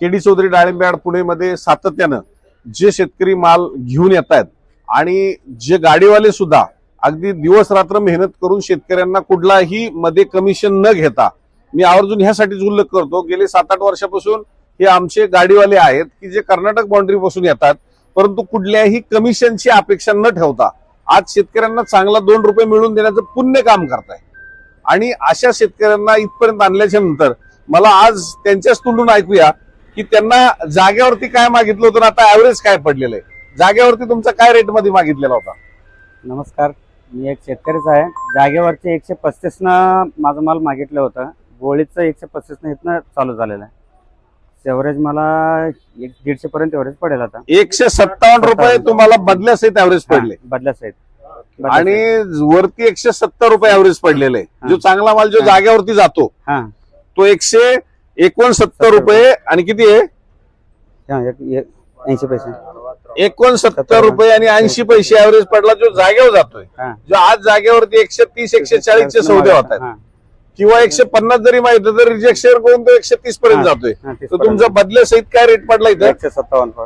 KD Chaudhari डाळिंबयार्ड पुणेमध्ये सातत्यानं जे शेतकरी माल घेऊन येत आहेत आणि जे गाडीवाले सुद्धा अगदी दिवस रात्र मेहनत करून शेतकऱ्यांना कुठलाही मध्ये कमिशन न घेता मी आवर्जून ह्यासाठीच उल्लेख करतो गेले सात आठ वर्षापासून हे आमचे गाडीवाले आहेत की जे कर्नाटक बाउंड्री पासून येतात परंतु कुठल्याही कमिशनची अपेक्षा न ठेवता आज शेतकऱ्यांना चांगला दोन रुपये मिळवून देण्याचं पुण्य काम करताय आणि अशा शेतकऱ्यांना इथपर्यंत आणल्याच्या नंतर मला आज त्यांच्याच तोंडून ऐकूया की त्यांना जागेवरती काय मागितलं होतं आता ऍव्हरेज काय पडलेलं आहे? जागेवरती तुमचा काय रेटमध्ये मागितलेला होता? नमस्कार मी एक शेतकरीच आहे. जागेवरचे एकशे पस्तीस न माझा माल मागितलं होतं. गोळीचं एकशे पस्तीस न इथनं चालू झालेलं आहे. एव्हरेज मला एक दीडशे पर्यंत एव्हरेज पडेल आता. एकशे सत्तावन्न रुपये तुम्हाला बदल्या सहित ऍव्हरेज पडले. बदल्या सहित. आणि वरती एकशे सत्तर रुपये ऍव्हरेज पडलेले. जो चांगला माल जो. जागेवरती जातो तो एकशे एकोणसत्तर रुपये आणि किती आहे? ऐंशी पैसे. एकोणसत्तर रुपये आणि ऐंशी पैसे ऍव्हरेज पडला जो जागेवर जातोय. जो आज जागेवरती एकशे तीस एकशे चाळीसचे सौदे होत आहेत हा, किंवा एकशे पन्नास जरी माहिती तर रिजेक्शन करून तो एकशे तीस पर्यंत. जातोय. तर तुमचा बदल्या सहित काय रेट पडला इथं? एकशे सत्तावन्न.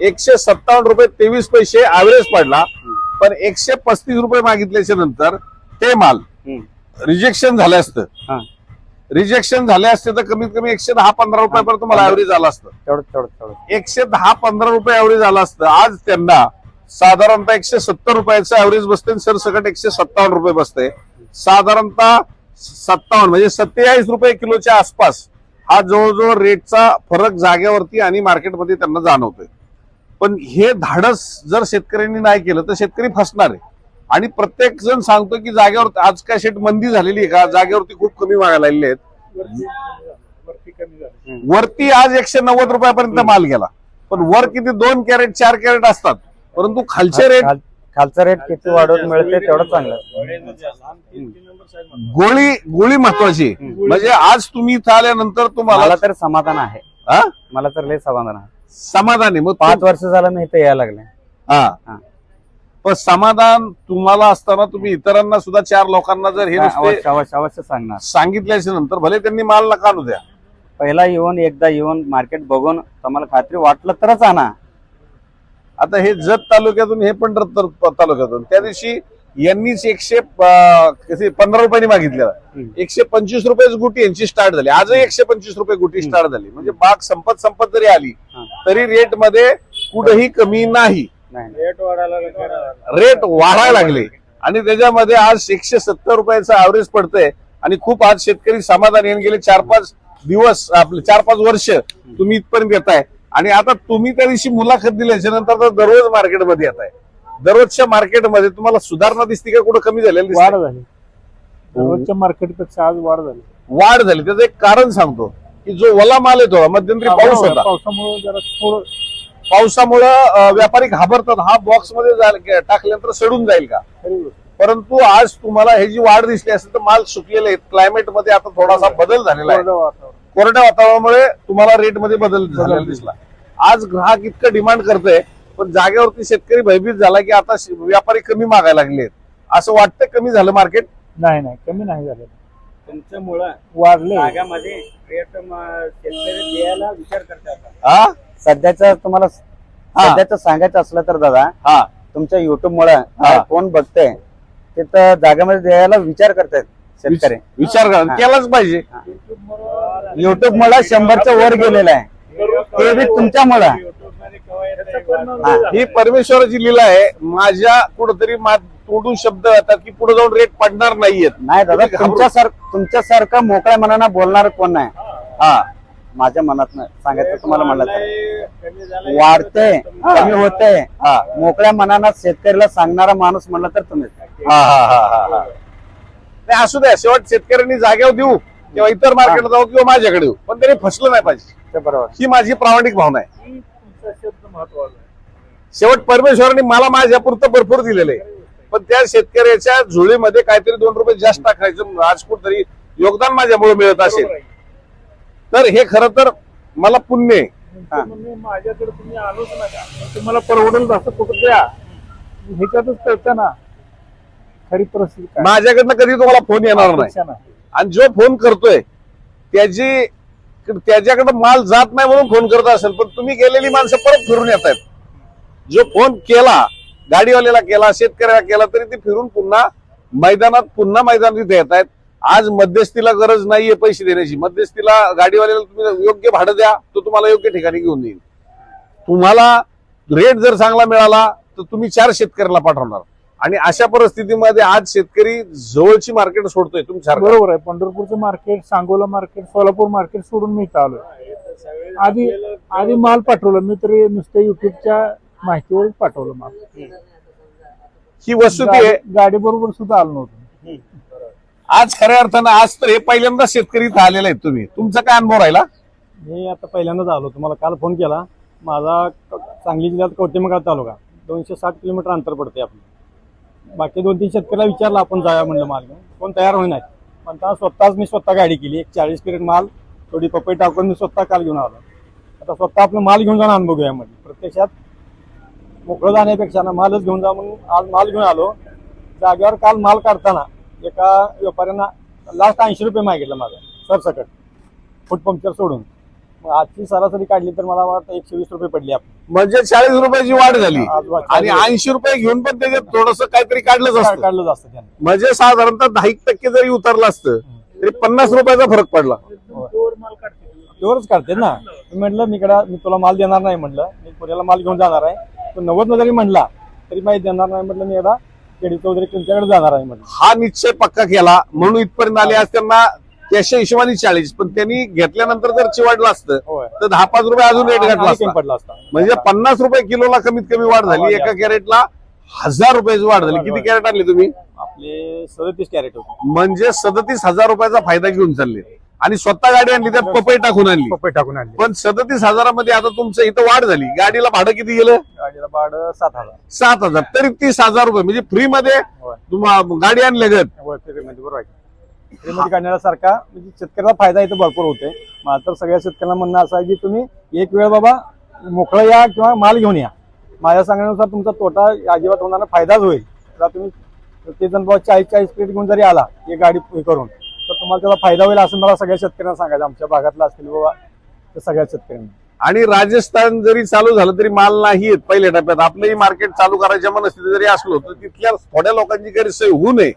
एकशे सत्तावन्न रुपये तेवीस पैसे ऍव्हरेज पडला. पण एकशे पस्तीस रुपये मागितल्याच्या नंतर ते माल. रिजेक्शन झालं असतं. रिजेक्शन झाले असते तर कमीत कमी एकशे दहा पंधरा रुपयापर्यंत तुम्हाला ऍव्हरेज आलं असतं. एकशे दहा पंधरा रुपये ऍव्हरेज आलं असतं. आज त्यांना साधारणतः एकशे सत्तर रुपयाचं ऍव्हरेज बसते सरसकट एकशे सत्तावन्न रुपये बसते. साधारणतः सत्तावन्न म्हणजे सत्तेचाळीस रुपये किलोच्या आसपास हा जवळजवळ रेटचा फरक जागेवरती आणि मार्केटमध्ये त्यांना जाणवतोय. पण हे धाडस जर शेतकऱ्यांनी नाही केलं तर शेतकरी फसणार आहे. आणि प्रत्येक जण सांगतो की जागेवर आज काय शेट मंदी झालेली आहे का? जागेवरती खूप कमी मागायला लागलेले आहेत. वरती आज एकशे नव्वद रुपयापर्यंत माल गेला. पण वर किती दोन कॅरेट चार कॅरेट असतात. परंतु खालचे रेट खाल- खालचा रेट किती वाढवून मिळते तेवढं चांगलं. गोळी गोळी महत्वाची. म्हणजे आज तुम्ही इथं आल्यानंतर तुम्हाला मला तर समाधान आहे. हा? मला तर लय समाधान आहे. समाधान आहे. मग पाच तुम- वर्ष झालं मी इथे यायला लागले. हा. पण समाधान तुम्हाला असताना तुम्ही इतरांना सुद्धा चार लोकांना जर हे नुसते अवश्य अवश्य अवश्य सांगणार. सांगितल्याच्या नंतर भले त्यांनी माल नका आणू द्या. पहिला येऊन एकदा येऊन मार्केट बघून तुम्हाला खात्री वाटलं तरच आणा. आता हे जत तालुक्यातून हे पण रत्तर तालुक्यातून त्या दिवशी यांनीच एकशे पंधरा रुपयांनी मागितलेला. एकशे पंचवीस रुपये गुटी यांची स्टार्ट झाली. आजही एकशे पंचवीस रुपये गुटी स्टार्ट झाली. म्हणजे बाग संपत संपत जरी आली. तरी रेटमध्ये कुठेही कमी नाही. रेट वाढायला लागले. आणि त्याच्यामध्ये आज एकशे सत्तर रुपयाचं ऍव्हरेज पडतंय. आणि खूप आज शेतकरी समाधान येऊन गेले. चार पाच दिवस आपले चार पाच वर्ष तुम्ही इथपर्यंत येताय. आणि आता तुम्ही त्या दिवशी मुलाखत दिल्याच्या नंतर तर दररोज मार्केटमध्ये येत आहे दररोजच्या मार्केटमध्ये तुम्हाला सुधारणा दिसते का? कुठं कमी झालेली दिसते? वाढ झाली. दररोजच्या मार्केटपेक्षा आज वाढ झाली. वाढ झाली. त्याचं एक कारण सांगतो की जो ओला माल येतो मध्यंतरी पाऊस होता. पावसामुळे जरा थोडं पावसामुळं व्यापारी घाबरतात. हा बॉक्समध्ये टाकल्यानंतर सडून जाईल का. परंतु आज तुम्हाला हे जी वाढ दिसली असेल तर माल सुकलेले आहेत क्लायमेटमध्ये आता थोडासा बदल झालेला आहे. कोरड्या वातावरणामुळे तुम्हाला रेटमध्ये बदल झालेला दिसला. आज ग्राहक इतकं डिमांड करतोय पण जागेवरती शेतकरी भयभीत झाला की आता व्यापारी कमी मागायला लागले असं वाटतं कमी झालं मार्केट नाही नाही. कमी नाही झालं. तुमच्यामुळं वाढले जागामध्ये रेट शेतकरी द्यायला विचार करतात. हा सध्याचं तुम्हाला. सध्याचं सांगायचं असलं तर दादा हा. तुमच्या युट्यूब मुळे हा. कोण बघतंय तिथं जागेमध्ये द्यायला विचार करतायत शेतकरी. विचार करा. केलाच पाहिजे. युट्यूब मुळे शंभरच्या वर गेलेलं आहे. ते बी तुमच्यामुळं हा. ही परमेश्वराची लीला आहे. माझ्या कुठंतरी तोडून शब्द येतात की पुढे जाऊन रेट पडणार नाहीयेत. नाही दादा तुमच्यासारखं तुमच्यासारखं मोकळ्या मनानं बोलणार कोण नाही. हा. माझ्या मनात सांगायचं तुम्हाला म्हणलं तर वाढते कमी होते हा. मोकळ्या मनानं शेतकऱ्याला सांगणारा माणूस म्हणलं तर तुम्ही हा हा हा हा हा. नाही असू द्या. शेवट शेतकऱ्यांनी जागेवर देऊ किंवा इतर मार्केटला जाऊ किंवा माझ्याकडे येऊ पण त्यांनी फसलं नाही पाहिजे. ते बरोबर. ही माझी प्रामाणिक भावना आहे. शेवट परमेश्वरांनी मला माझ्या पुरतं भरपूर दिलेलं आहे. पण त्या शेतकऱ्याच्या झुळीमध्ये काहीतरी दोन रुपये जास्त टाकायचं आज कुठतरी योगदान माझ्यामुळे मिळत असेल. तर हे खरं तर मला पुण्य आहे. माझ्याकडे तुम्ही आलोच नका. तुम्हाला परवडेल असं कुठं द्या. ह्याच्यातच कळतं ना. खरी परिस्थिती माझ्याकडनं कधी तुम्हाला फोन येणार नाही. आणि जो फोन करतोय त्याची त्याच्याकडे माल जात नाही म्हणून फोन करत असेल पण तुम्ही गेलेली माणसं परत फिरून येत आहेत. जो फोन केला गाडीवाल्याला केला शेतकऱ्याला केला तरी ते फिरून पुन्हा मैदानात पुन्हा मैदानात येत आहेत. आज मध्यस्थीला गरज नाहीये पैसे देण्याची. मध्यस्थीला गाडीवाल्याला तुम्ही योग्य भाडं द्या तो तुम्हाला योग्य ठिकाणी घेऊन येईल तुम्हाला रेट जर चांगला मिळाला तर तुम्ही चार शेतकऱ्याला पाठवणार. आणि अशा परिस्थितीमध्ये आज शेतकरी जवळची मार्केट सोडतोय तुमच्या बरोबर आहे. पंढरपूरचं market Sangola market Solapur market सोडून मी आलोय. आधी आधी माल पाठवलं. मी तरी नुसतं युट्यूबच्या माहितीवर पाठवलं माल. ही वस्तुती आहे. गाडी बरोबर सुद्धा आलो नव्हतं. आज खऱ्या अर्थानं आज तर हे पहिल्यांदा शेतकरी इथं आलेले आहेत तुम्ही. तुमचा काय अनुभव राहिला? मी आता पहिल्यांदाच आलो. तुम्हाला काल फोन केला. माझा क- सांगली जिल्ह्यात कवटेमगाव तालुका. दोनशे साठ किलोमीटर अंतर पडते आपलं. बाकी दोन तीन शेतकऱ्याला विचारलं आपण जाऊया म्हणलं माल घेऊन. कोण तयार होईना पण त्या स्वतःच मी स्वतः गाडी केली. एक चाळीस पिरियड माल थोडी पपई टाकून मी स्वतः काल घेऊन आलो. आता स्वतः आपलं माल घेऊन जाऊन अनुभव घेऊया म्हणजे प्रत्यक्षात मोकळं जाण्यापेक्षा ना मालच घेऊन जा म्हणून आज माल घेऊन आलो. जागेवर काल माल काढताना एका व्यापाऱ्यांना लास्ट ऐंशी रुपये मागितलं माझं सरसकट. फूट पंक्चर सोडून. मग आजची सरासरी काढली तर मला वाटतं एकशे वीस रुपये पडली आपली. म्हणजे चाळीस रुपयाची वाढ झाली. आणि ऐंशी रुपये घेऊन पण त्याच्यात थोडस काहीतरी काढलंच काढ- असतं. काढलं जास्त त्याने. म्हणजे साधारणतः दहा एक टक्के जरी उतरलं असतं तरी पन्नास रुपयाचा फरक पडला. तेवढंच काढते ना. मी म्हटलं मी कडा मी तुला माल देणार नाही म्हटलं. मी पुण्याला माल घेऊन जाणार आहे. तो नव्वद जरी म्हणला तरी माहिती देणार नाही. म्हटलं मी एकदा केडी चौधरी तुमच्याकडे जाणार आहे म्हटलं. हा निश्चय पक्का केला. म्हणून इथपर्यंत आले आज त्यांना त्याच्या हिशोबाने चाळीस. पण त्यांनी घेतल्यानंतर जर चिवाडलं असतं होय. तर दहा पाच रुपये अजून रेट घातला असता. पडला असता. म्हणजे पन्नास रुपये किलोला कमीत कमी वाढ झाली. एका. कॅरेटला हजार रुपयाची वाढ झाली. किती कॅरेट आणले तुम्ही? आपले सदतीस कॅरेट होते. म्हणजे सदतीस हजार रुपयाचा फायदा घेऊन चालले आणि स्वतः गाडी आणली त्यात पपई टाकून आणली. पपई टाकून आणली. पण सदतीस हजारामध्ये आता तुमचं इथं वाढ झाली. गाडीला भाडं किती गेलं? गाडीला भाडं सात हजार. सात हजार. तरी तीस हजार रुपये. म्हणजे फ्री मध्ये होय. तुम्हा- गाडी आणले गत. होय फ्रीमध्ये बरोबर आहे. फ्रीमध्ये काढण्यासारखा म्हणजे शेतकऱ्याला फायदा इथं भरपूर होते मला तर सगळ्या शेतकऱ्यांना म्हणणं असं आहे की तुम्ही एक वेळ बाबा मोकळं या किंवा माल घेऊन या. माझ्या सांगण्यानुसार तुमचा तोटा अजिबात होणार फायदाच होईल. तर तुम्ही प्रत्येक जण बाबा चाळीस चाळीस प्लेट घेऊन जरी आला एक गाडी हे करून तर तुम्हाला त्याचा फायदा होईल असं मला सगळ्या शेतकऱ्यांना सांगायचं. आमच्या भागातला असतील बाबा तर सगळ्या शेतकऱ्यांना. आणि राजस्थान जरी चालू झालं तरी माल नाही येत पहिल्या टप्प्यात. आपलंही मार्केट चालू करायच्या मनस्थिती जरी असलो तर तिथल्या थोड्या लोकांची गैरसोय होऊ नये.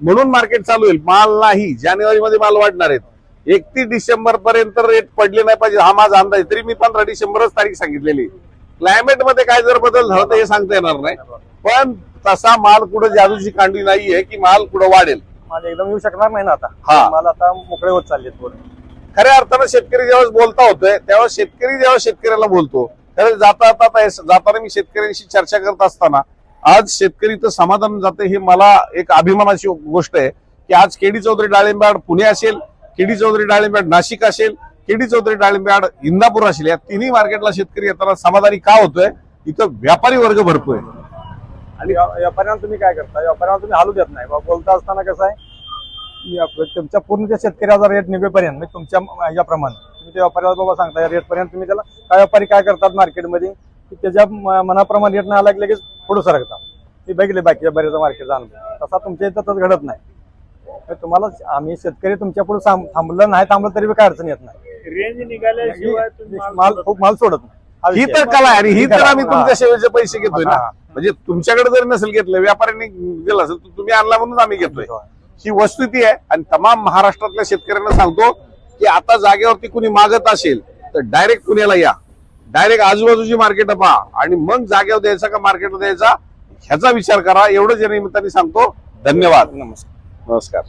म्हणून मार्केट चालू होईल. माल नाही. जानेवारी मध्ये माल वाढणार आहेत. एकतीस डिसेंबर पर्यंत रेट पडले नाही पाहिजे. हा माझा अंदाज तरी मी पंधरा डिसेंबरच तारीख सांगितलेली क्लायमेटमध्ये काय जर बदल झाला तर हे सांगता येणार नाही. पण तसा माल कुठं जादूची कांडी नाहीये की माल कुठं वाढेल. माझं एकदम येऊ शकणार नाही ना हा. आता मला आता मोकळे होत चाललेत बोल खऱ्या अर्थानं शेतकरी ज्यावेळेस बोलता होतोय त्यावेळेस शेतकरी जेव्हा शेतकऱ्याला बोलतो त्यावेळेस जाता आता हे- जाताना मी शेतकऱ्यांशी चर्चा करत असताना आज शेतकरी तर समाधान जाते हे मला एक अभिमानाची गोष्ट आहे की आज केडी चौधरी डाळिंबाड पुणे असेल केडी चौधरी डाळिंबाड नाशिक असेल केडी चौधरी डाळिंबाड इंदापूर असेल या तिन्ही मार्केटला शेतकरी येताना समाधानी का होतोय? इथं व्यापारी वर्ग भरपूर आहे आणि व्या- व्यापाऱ्यांना तुम्ही काय करता व्यापाऱ्यांना तुम्ही हालू देत नाही. बोलता असताना कसं आहे तुमच्या पूर्ण त्या शेतकऱ्याचा रेट निघेपर्यंत म्हणजे तुमच्या ह्याच्याप्रमाणे तुम्ही त्या व्यापाऱ्याला बाबा सांगता या रेटपर्यंत तुम्ही त्याला काय व्यापारी काय करतात मार्केटमध्ये की त्याच्या म- मनाप्रमाणे रेट नाही आला की लगेच पुढे सरकतात. ते बघितले बाकीच्या बऱ्याच मार्केटचा अनुभव तसा तुमच्या इथं तसं घडत नाही. तर तुम्हाला आम्ही शेतकरी तुमच्यापुढे थांबलं नाही थांबलं तरी काय अडचण येत नाही. रेंज निघाल्याशिवाय तुम्ही माल खूप माल सोडत नाही. हा तर. कला आहे आणि ही तर. आम्ही तुमच्या सेवेचे पैसे घेतोय ना. म्हणजे तुमच्याकडे जर नसेल घेतलं व्यापाऱ्यांनी दिलं असेल तर तुम्ही आणला म्हणून आम्ही घेतोय. ही वस्तुस्थिती आहे आणि तमाम महाराष्ट्रातल्या शेतकऱ्यांना सांगतो की आता जागेवरती कुणी मागत असेल तर डायरेक्ट पुण्याला या. डायरेक्ट आजूबाजूची मार्केट पहा. आणि मग जागेवर द्यायचा का मार्केटला द्यायचा ह्याचा विचार करा. एवढंच या निमित्ताने सांगतो. धन्यवाद. नमस्कार. नमस्कार.